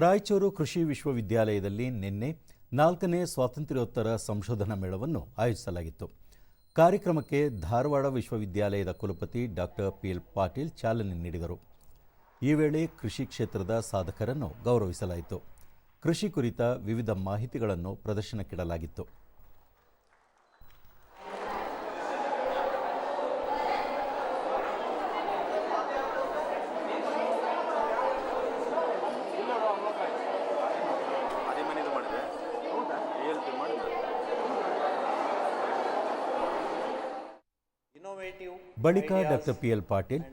ರಾಯಚೂರು ಕೃಷಿ ವಿಶ್ವವಿದ್ಯಾಲಯದಲ್ಲಿ ನಿನ್ನೆ ನಾಲ್ಕನೇ ಸ್ವಾತಂತ್ರ್ಯೋತ್ತರ ಸಂಶೋಧನಾ ಮೇಳವನ್ನು ಆಯೋಜಿಸಲಾಗಿತ್ತು. ಕಾರ್ಯಕ್ರಮಕ್ಕೆ ಧಾರವಾಡ ವಿಶ್ವವಿದ್ಯಾಲಯದ ಕುಲಪತಿ ಡಾಕ್ಟರ್ ಪಿ ಎಲ್ ಪಾಟೀಲ್ ಚಾಲನೆ ನೀಡಿದರು. ಈ ವೇಳೆ ಕೃಷಿ ಕ್ಷೇತ್ರದ ಸಾಧಕರನ್ನು ಗೌರವಿಸಲಾಯಿತು. ಕೃಷಿ ಕುರಿತ ವಿವಿಧ ಮಾಹಿತಿಗಳನ್ನು ಪ್ರದರ್ಶನಕ್ಕಿಡಲಾಗಿತ್ತು. ಬಳಿಕ ಡಾಕ್ಟರ್ ಪಿ ಎಲ್ ಪಾಟೀಲ್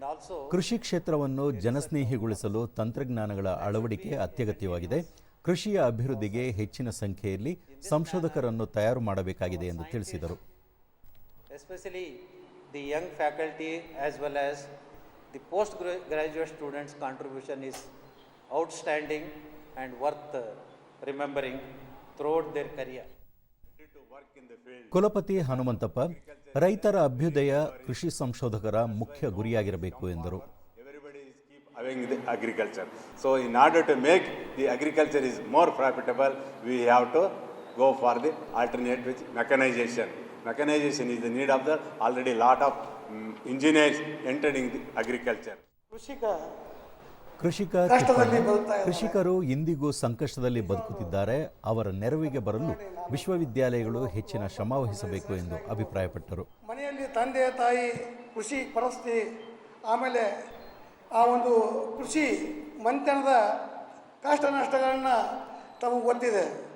ಕೃಷಿ ಕ್ಷೇತ್ರವನ್ನು ಜನಸ್ನೇಹಿಗೊಳಿಸಲು ತಂತ್ರಜ್ಞಾನಗಳ ಅಳವಡಿಕೆ ಅತ್ಯಗತ್ಯವಾಗಿದೆ. ಕೃಷಿಯ ಅಭಿವೃದ್ಧಿಗೆ ಹೆಚ್ಚಿನ ಸಂಖ್ಯೆಯಲ್ಲಿ ಸಂಶೋಧಕರನ್ನು ತಯಾರು ಮಾಡಬೇಕಾಗಿದೆ ಎಂದು ತಿಳಿಸಿದರು. Especially the young faculty as well as the post graduate students contribution is outstanding and worth remembering throughout their career ಕುಲಪತಿ ಹನುಮಂತಪ್ಪ ರೈತರ ಅಭ್ಯುದಯ ಕೃಷಿ ಸಂಶೋಧಕರ ಮುಖ್ಯ ಗುರಿಯಾಗಿರಬೇಕು ಎಂದರು. Agriculture so in order to make the agriculture is more profitable we have to go for the alternate which mechanisation mechanisation is the need of the already lot of engineers entering the agriculture ಕೃಷಿಕ ಕೃಷಿಕ ಕೃಷಿಕರು ಇಂದಿಗೂ ಸಂಕಷ್ಟದಲ್ಲಿ ಬದುಕುತ್ತಿದ್ದಾರೆ. ಅವರ ನೆರವಿಗೆ ಬರಲು ವಿಶ್ವವಿದ್ಯಾಲಯಗಳು ಹೆಚ್ಚಿನ ಶ್ರಮ ವಹಿಸಬೇಕು ಎಂದು ಅಭಿಪ್ರಾಯಪಟ್ಟರು. ಮನೆಯಲ್ಲಿ ತಂದೆ ತಾಯಿ ಕೃಷಿ ಪರಿಸ್ಥಿತಿ ಆಮೇಲೆ ಆ ಒಂದು ಕೃಷಿ ಮಂತನದ ಕಷ್ಟ ನಷ್ಟಗಳನ್ನು ತಮಗೆ ಗೊತ್ತಿದೆ.